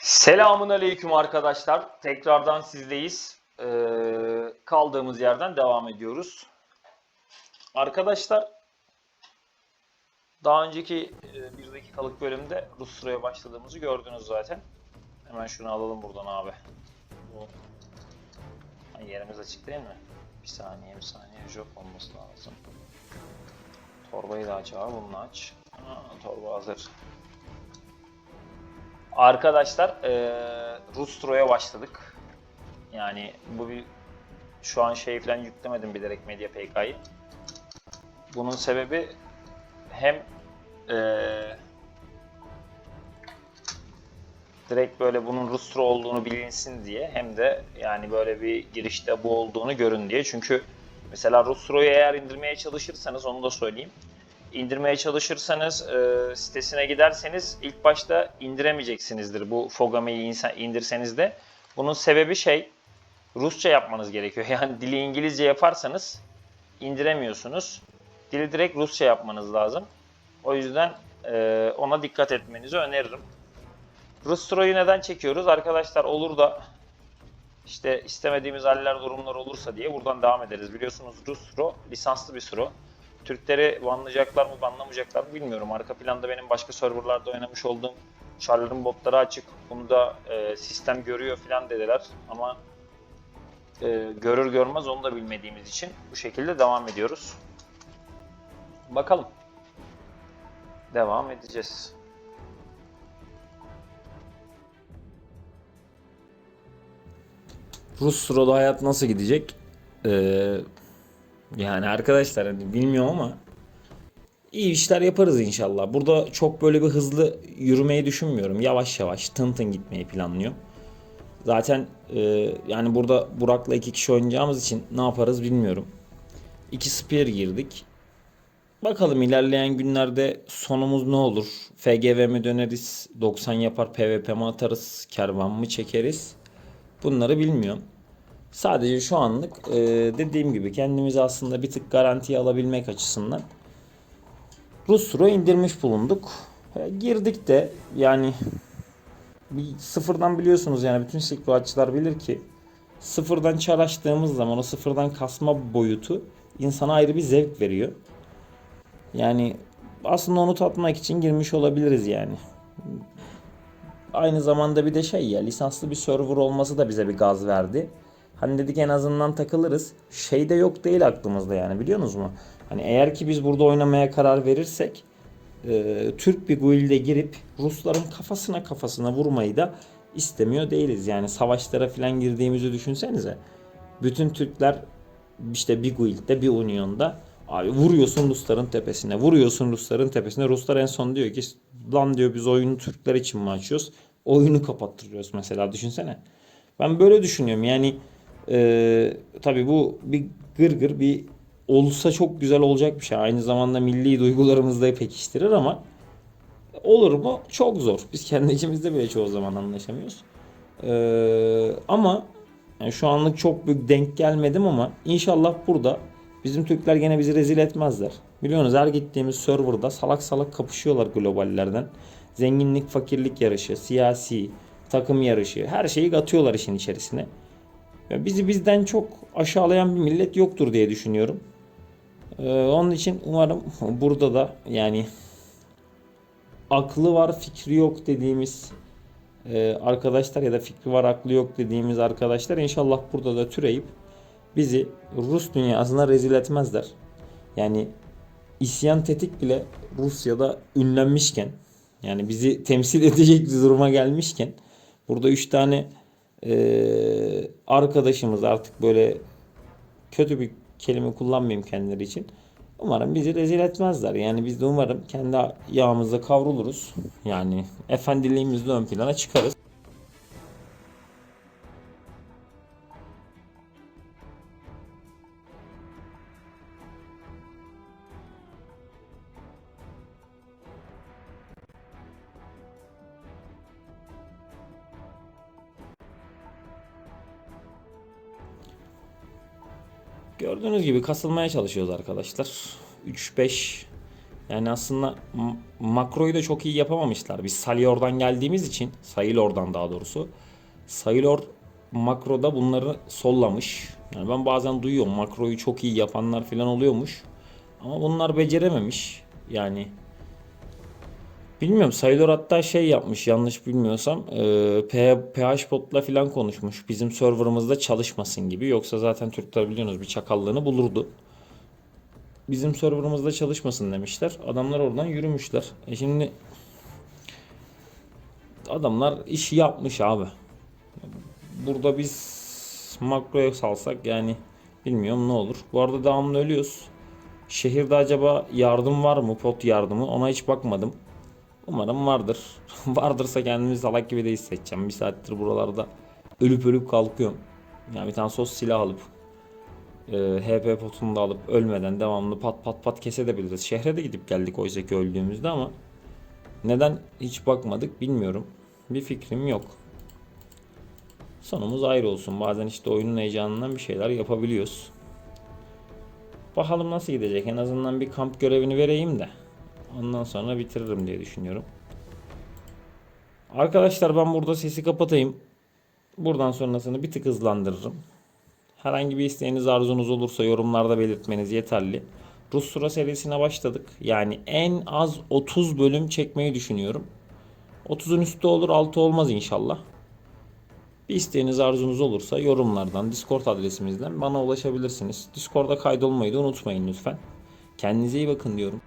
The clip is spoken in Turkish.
Selamun aleyküm arkadaşlar. Tekrardan sizdeyiz. Ee, kaldığımız yerden devam ediyoruz. Arkadaşlar daha önceki e, bir dakikalık bölümde Rus sıraya başladığımızı gördünüz zaten. Hemen şunu alalım buradan abi. Bu yerimiz açık değil mi? Bir saniye bir saniye job olması lazım. Torbayı da aç abi bunu aç. Ha, torba hazır. Arkadaşlar eee Rustro'ya başladık. Yani bu bir şu an şey falan yüklemedim bilerek Media PK'yı. Bunun sebebi hem eee direkt böyle bunun Rustro olduğunu bilinsin diye hem de yani böyle bir girişte bu olduğunu görün diye. Çünkü mesela Rustro'yu eğer indirmeye çalışırsanız onu da söyleyeyim indirmeye çalışırsanız e, sitesine giderseniz ilk başta indiremeyeceksinizdir bu Fogame'yi indirseniz de. Bunun sebebi şey Rusça yapmanız gerekiyor. Yani dili İngilizce yaparsanız indiremiyorsunuz. Dili direkt Rusça yapmanız lazım. O yüzden e, ona dikkat etmenizi öneririm. Rustro'yu neden çekiyoruz? Arkadaşlar olur da işte istemediğimiz haller durumlar olursa diye buradan devam ederiz. Biliyorsunuz Rustro lisanslı bir suro. Türkleri banlayacaklar mı banlamayacaklar mı bilmiyorum. Arka planda benim başka serverlarda oynamış olduğum Charler'ın botları açık. Bunu da e, sistem görüyor falan dediler. Ama e, görür görmez onu da bilmediğimiz için bu şekilde devam ediyoruz. Bakalım. Devam edeceğiz. Rus sırada hayat nasıl gidecek? Ee, yani arkadaşlar hani bilmiyorum ama iyi işler yaparız inşallah. Burada çok böyle bir hızlı yürümeyi düşünmüyorum. Yavaş yavaş tın tın gitmeyi planlıyorum. Zaten e, yani burada Burak'la iki kişi oynayacağımız için ne yaparız bilmiyorum. İki spear girdik. Bakalım ilerleyen günlerde sonumuz ne olur? FGV mi döneriz? 90 yapar PvP mi atarız? Kervan mı çekeriz? Bunları bilmiyorum. Sadece şu anlık e, dediğim gibi kendimizi aslında bir tık garantiye alabilmek açısından Rusro indirmiş bulunduk. E, girdik de yani bir sıfırdan biliyorsunuz yani bütün sikroatçılar bilir ki sıfırdan çar zaman o sıfırdan kasma boyutu insana ayrı bir zevk veriyor. Yani aslında onu tatmak için girmiş olabiliriz yani. Aynı zamanda bir de şey ya lisanslı bir server olması da bize bir gaz verdi. Hani dedik en azından takılırız. Şey de yok değil aklımızda yani biliyor musunuz mu? Hani eğer ki biz burada oynamaya karar verirsek e, Türk bir guild'e girip Rusların kafasına kafasına vurmayı da istemiyor değiliz. Yani savaşlara falan girdiğimizi düşünsenize. Bütün Türkler işte bir guild'de bir union'da abi vuruyorsun Rusların tepesine vuruyorsun Rusların tepesine. Ruslar en son diyor ki lan diyor biz oyunu Türkler için mi açıyoruz? Oyunu kapattırıyoruz mesela düşünsene. Ben böyle düşünüyorum. Yani e, tabi bu bir gırgır bir olsa çok güzel olacak bir şey. Aynı zamanda milli duygularımızı da pekiştirir ama olur mu? Çok zor. Biz kendi içimizde bile çoğu zaman anlaşamıyoruz. E, ama yani şu anlık çok büyük denk gelmedim ama inşallah burada bizim Türkler gene bizi rezil etmezler. Biliyorsunuz her gittiğimiz serverda salak salak kapışıyorlar globallerden. Zenginlik fakirlik yarışı, siyasi, takım yarışı her şeyi katıyorlar işin içerisine. Ya bizi bizden çok aşağılayan bir millet yoktur diye düşünüyorum. Ee, onun için umarım burada da yani aklı var fikri yok dediğimiz e, arkadaşlar ya da fikri var aklı yok dediğimiz arkadaşlar inşallah burada da türeyip bizi Rus dünyasına rezil etmezler. Yani isyan tetik bile Rusya'da ünlenmişken yani bizi temsil edecek bir duruma gelmişken burada 3 tane e, arkadaşımız artık böyle kötü bir kelime kullanmayayım kendileri için. Umarım bizi rezil etmezler. Yani biz de umarım kendi yağımızda kavruluruz. Yani efendiliğimizle ön plana çıkarız. Gördüğünüz gibi kasılmaya çalışıyoruz arkadaşlar. 3-5 yani aslında makroyu da çok iyi yapamamışlar. Biz Salior'dan geldiğimiz için, Sailor'dan daha doğrusu. Sailor makroda bunları sollamış. Yani ben bazen duyuyorum makroyu çok iyi yapanlar falan oluyormuş. Ama bunlar becerememiş. Yani bilmiyorum Sailor hatta şey yapmış yanlış bilmiyorsam e, PH botla falan konuşmuş. Bizim serverımızda çalışmasın gibi. Yoksa zaten Türkler biliyorsunuz bir çakallığını bulurdu bizim serverımızda çalışmasın demişler. Adamlar oradan yürümüşler. E şimdi adamlar işi yapmış abi. Burada biz makroya salsak yani bilmiyorum ne olur. Bu arada devamlı ölüyoruz. Şehirde acaba yardım var mı? Pot yardımı. Ona hiç bakmadım. Umarım vardır. Vardırsa kendimi salak gibi de hissedeceğim. Bir saattir buralarda ölüp ölüp kalkıyorum. Yani bir tane sos silah alıp e, HP potunu da alıp ölmeden devamlı pat pat pat kesebiliriz. Şehre de gidip geldik oysa ki öldüğümüzde ama neden hiç bakmadık bilmiyorum. Bir fikrim yok. Sonumuz ayrı olsun. Bazen işte oyunun heyecanından bir şeyler yapabiliyoruz. Bakalım nasıl gidecek. En azından bir kamp görevini vereyim de. Ondan sonra bitiririm diye düşünüyorum. Arkadaşlar ben burada sesi kapatayım. Buradan sonrasını bir tık hızlandırırım. Herhangi bir isteğiniz arzunuz olursa yorumlarda belirtmeniz yeterli. Rus Sura serisine başladık. Yani en az 30 bölüm çekmeyi düşünüyorum. 30'un üstü olur altı olmaz inşallah. Bir isteğiniz arzunuz olursa yorumlardan Discord adresimizden bana ulaşabilirsiniz. Discord'a kaydolmayı da unutmayın lütfen. Kendinize iyi bakın diyorum.